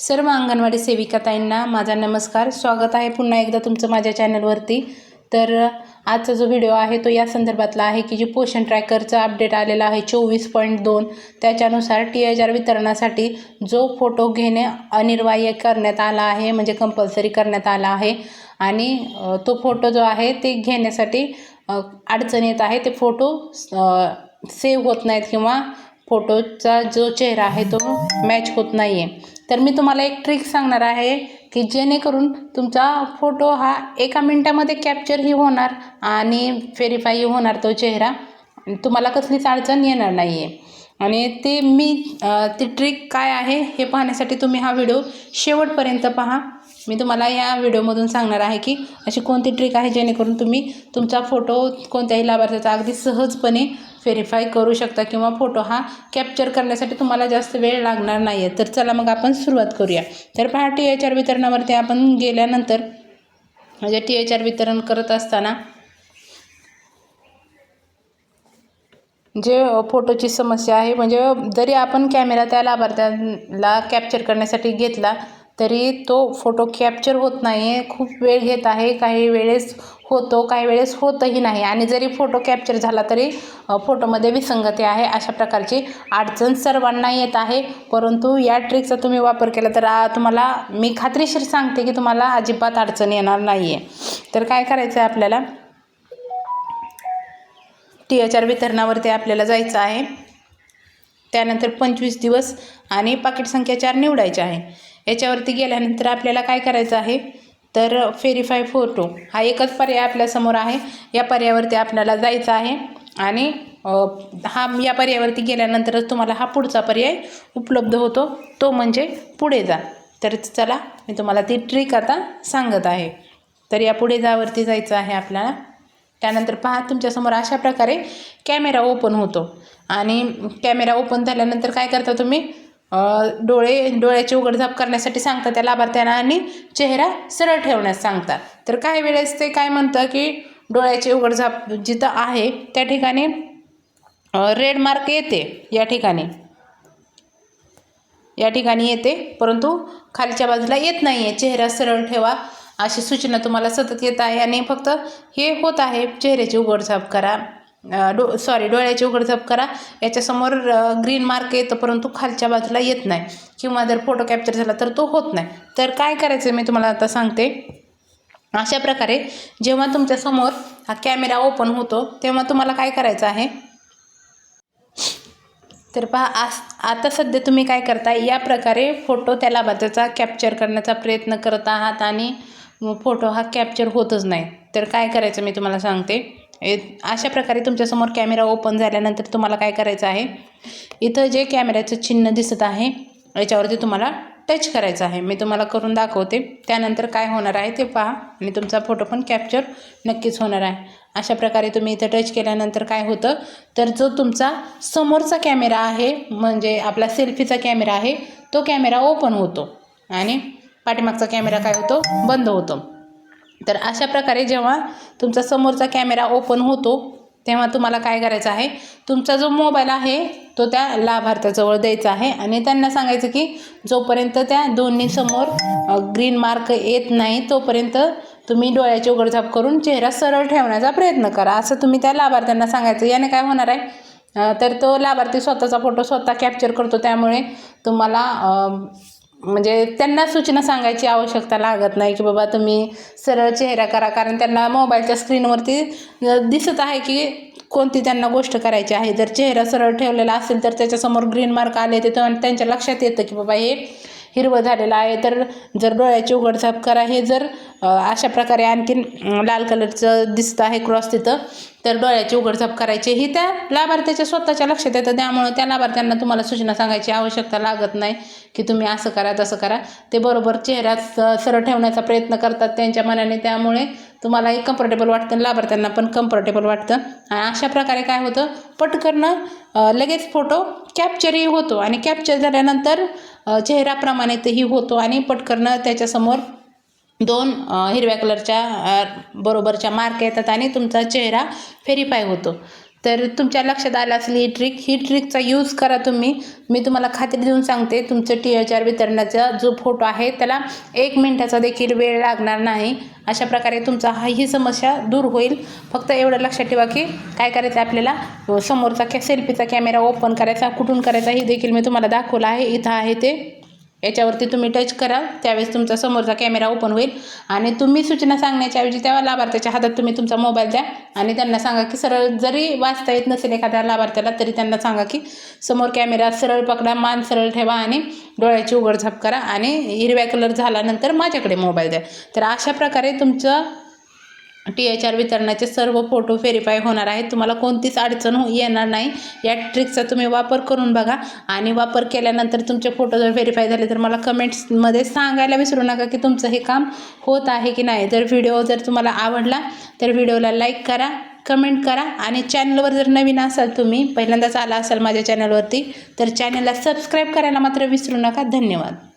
सर्व अंगणवाडी सेविकाताईंना माझा नमस्कार. स्वागत आहे पुन्हा एकदा तुमचं माझ्या चॅनलवरती. तर आजचा जो व्हिडिओ आहे तो या संदर्भातला आहे की जे पोषण ट्रॅकरचा अपडेट आलेला आहे चोवीस पॉईंट दोन. त्याच्यानुसार टी एच आर वितरणासाठी जो फोटो घेणे अनिर्वाह्य करण्यात आला आहे म्हणजे कंपल्सरी करण्यात आला आहे आणि तो फोटो जो आहे ते घेण्यासाठी अडचण येत आहे. ते फोटो सेव्ह होत नाहीत किंवा फोटोचा जो चेहरा आहे तो मॅच होत नाही आहे तर मी तुम्हाला एक ट्रिक सांगणार आहे की जेणेकरून तुमचा फोटो हा एका मिनटामध्ये कॅप्चरही होणार आणि व्हेरीफायही होणार तो चेहरा. तुम्हाला कसलीच अडचण येणार नाही आहे आणि ते मी ती ट्रिक काय आहे हे पाहण्यासाठी तुम्ही हा व्हिडिओ शेवटपर्यंत पहा. मी तुम्हाला या व्हिडिओमधून सांगणार आहे की अशी कोणती ट्रिक आहे जेणेकरून तुम्ही तुमचा फोटो कोणत्याही लाभार्थ्याचा अगदी सहजपणे व्हेरीफाय करू शकता किंवा फोटो हा कॅप्चर करण्यासाठी तुम्हाला जास्त वेळ लागणार नाही आहे तर चला मग आपण सुरुवात करूया. तर पहा टी एच आर वितरणावरती आपण गेल्यानंतर म्हणजे टी एच आर वितरण करत असताना जे फोटोची समस्या आहे म्हणजे जरी आपण कॅमेरा त्या लाभार्थ्याला कॅप्चर करण्यासाठी घेतला तरी तो फोटो कॅप्चर होत नाही आहे खूप वेळ घेत आहे. काही वेळेस होतो काही वेळेस होतही नाही. आणि जरी फोटो कॅप्चर झाला तरी फोटोमध्ये विसंगती आहे. अशा प्रकारची अडचण सर्वांना येत आहे. परंतु या ट्रिकचा तुम्ही वापर केला तर तुम्हाला मी खात्रीशीर सांगते की तुम्हाला अजिबात अडचण येणार नाही आहे तर काय करायचं आहे आपल्याला? टी एच आर वितरणावरती आपल्याला जायचं आहे. त्यानंतर पंचवीस दिवस आणि पाकिट संख्या चार निवडायचे आहे. याच्यावरती गेल्यानंतर आपल्याला काय करायचं आहे? तर व्हेरीफाय फोटो हा एकच पर्याय आपल्यासमोर आहे. या पर्यायावरती आपल्याला जायचं आहे आणि हा या पर्यायावरती गेल्यानंतरच तुम्हाला हा पुढचा पर्याय उपलब्ध होतो. तो म्हणजे पुढे जा. तर चला मी तुम्हाला ती ट्रिक आता सांगत आहे. तर या पुढे जावरती जायचं आहे आपल्याला. त्यानंतर पहा तुमच्यासमोर अशा प्रकारे कॅमेरा ओपन होतो. आणि कॅमेरा ओपन झाल्यानंतर काय करता तुम्ही? डोळे डोळ्याचे उघडझाप करण्यासाठी सांगता त्या लाभार्थ्यांना आणि चेहरा सरळ ठेवण्यास सांगतात. तर काही वेळेस ते काय म्हणतं की डोळ्याचे उघडझाप जिथं आहे त्या ठिकाणी रेड मार्क येते या ठिकाणी. या ठिकाणी येते परंतु खालच्या बाजूला येत नाही आहे चेहरा सरळ ठेवा अशी सूचना तुम्हाला सतत येत आहे आणि फक्त हे होत आहे. चेहऱ्याची उघडझाप करा. डो सॉरी डोळ्याची उघडझाप करा. याच्यासमोर ग्रीन मार्क येतं परंतु खालच्या बाजूला येत नाही. किंवा जर फोटो कॅप्चर झाला तर तो होत नाही. तर काय करायचं मी तुम्हाला आता सांगते. अशा प्रकारे जेव्हा तुमच्यासमोर हा कॅमेरा ओपन होतो तेव्हा तुम्हाला काय करायचं आहे? तर पहा आस आता सध्या तुम्ही काय करताय या प्रकारे फोटो त्या लाभार्थ्याचा कॅप्चर करण्याचा प्रयत्न करत आहात आणि फोटो हा कॅप्चर होतच नाही. तर काय करायचं मी तुम्हाला सांगते. अशा प्रकारे तुमच्यासमोर कॅमेरा ओपन झाल्यानंतर तुम्हाला काय करायचं आहे? इथं जे कॅमेऱ्याचं चिन्ह दिसत आहे याच्यावरती तुम्हाला टच करायचं आहे. मी तुम्हाला करून दाखवते. त्यानंतर काय होणार आहे ते पहा. आणि तुमचा फोटो पण कॅप्चर नक्कीच होणार आहे. अशा प्रकारे तुम्ही इथं टच केल्यानंतर काय होतं? तर जो तुमचा समोरचा कॅमेरा आहे म्हणजे आपला सेल्फीचा कॅमेरा आहे तो कॅमेरा ओपन होतो. आणि पाठीमागचा कॅमेरा काय होतो? बंद होतो. तर अशा प्रकारे जेव्हा तुमचा समोरचा कॅमेरा ओपन होतो तेव्हा तुम्हाला काय करायचं आहे? तुमचा जो मोबाईल आहे तो त्या लाभार्थ्याजवळ द्यायचा आहे आणि त्यांना सांगायचं की जोपर्यंत त्या दोन्ही समोर ग्रीन मार्क येत नाही तोपर्यंत तुम्ही डोळ्याची उघडझाप करून चेहरा सरळ ठेवण्याचा प्रयत्न करा. असं तुम्ही त्या लाभार्थ्यांना सांगायचं. याने काय होणार आहे? तर तो लाभार्थी स्वतःचा फोटो स्वतः कॅप्चर करतो. त्यामुळे तुम्हाला म्हणजे त्यांना सूचना सांगायची आवश्यकता लागत नाही की बाबा तुम्ही सरळ चेहरा करा कारण त्यांना मोबाईलच्या स्क्रीनवरती दिसत आहे की कोणती त्यांना गोष्ट करायची आहे. जर चेहरा सरळ ठेवलेला असेल तर त्याच्यासमोर ग्रीन मार्क आले ते त्यांच्या लक्षात येतं की बाबा हे हिरवं झालेलं आहे. तर जर डोळ्याची उघडझाप करा हे जर अशा प्रकारे आणखीन लाल कलरचं दिसतं आहे क्रॉस तिथं. तर डोळ्याची उघडझाप करायची. ही त्या लाभार्थ्याच्या स्वतःच्या लक्षात येतं. त्यामुळं त्या लाभार्थ्यांना तुम्हाला सूचना सांगायची आवश्यकता लागत नाही की तुम्ही असं करा तसं करा. ते बरोबर चेहरा सरळ ठेवण्याचा प्रयत्न करतात त्यांच्या मनाने. त्यामुळे तुम्हालाही कम्फर्टेबल वाटतं आणि लाभार्थ्यांना पण कम्फर्टेबल वाटतं. आणि अशा प्रकारे काय होतं? पटकन लगेच फोटो कॅप्चरही होतो. आणि कॅप्चर झाल्यानंतर चेहऱ्याप्रमाणे तेही होतो आणि पटकन त्याच्यासमोर दोन हिरव्या कलरच्या बरोबरच्या मार्क येतात आणि तुमचा चेहरा फेरीफाय होतो. तर तुमच्या लक्षात आलं असेल ही ट्रिक ही ट्रिकचा यूज करा तुम्ही. मी तुम्हाला खात्री देऊन सांगते तुमचं टी एच आर वितरणाचा जो फोटो आहे त्याला एक मिनटाचा देखील वेळ लागणार नाही. अशा प्रकारे तुमचा हा ही समस्या दूर होईल. फक्त एवढं लक्षात ठेवा की काय करायचं आहे आपल्याला समोरचा कॅ सेल्फीचा कॅमेरा ओपन करायचा कुठून करायचा हे देखील मी तुम्हाला दाखवलं आहे. इथं आहे ते. याच्यावरती तुम्ही टच कराल त्यावेळेस तुमचा समोरचा कॅमेरा ओपन होईल. आणि तुम्ही सूचना सांगण्याच्याऐवजी त्या लाभार्थ्याच्या हातात तुम्ही तुमचा मोबाईल द्या. आणि त्यांना सांगा की सरळ जरी वाचता येत नसेल एखाद्या लाभार्थ्याला तरी त्यांना सांगा की समोर कॅमेरा सरळ पकडा मान सरळ ठेवा आणि डोळ्याची उघडझाप करा. आणि हिरव्या कलर झाल्यानंतर माझ्याकडे मोबाईल द्या. तर अशा प्रकारे तुमचं टी एच आर वितरणाचे सर्व फोटो व्हेरीफाय होणार आहेत. तुम्हाला कोणतीच अडचण हो येणार नाही. या ट्रिकचा तुम्ही वापर करून बघा. आणि वापर केल्यानंतर तुमचे फोटो जर व्हेरीफाय झाले तर मला कमेंट्समध्ये सांगायला विसरू नका की तुमचं हे काम होत आहे की नाही. जर व्हिडिओ जर तुम्हाला आवडला तर व्हिडिओला लाईक करा कमेंट करा. आणि चॅनलवर जर नवीन असाल तुम्ही पहिल्यांदाच आला असाल माझ्या चॅनलवरती तर चॅनलला सबस्क्राईब करायला मात्र विसरू नका. धन्यवाद.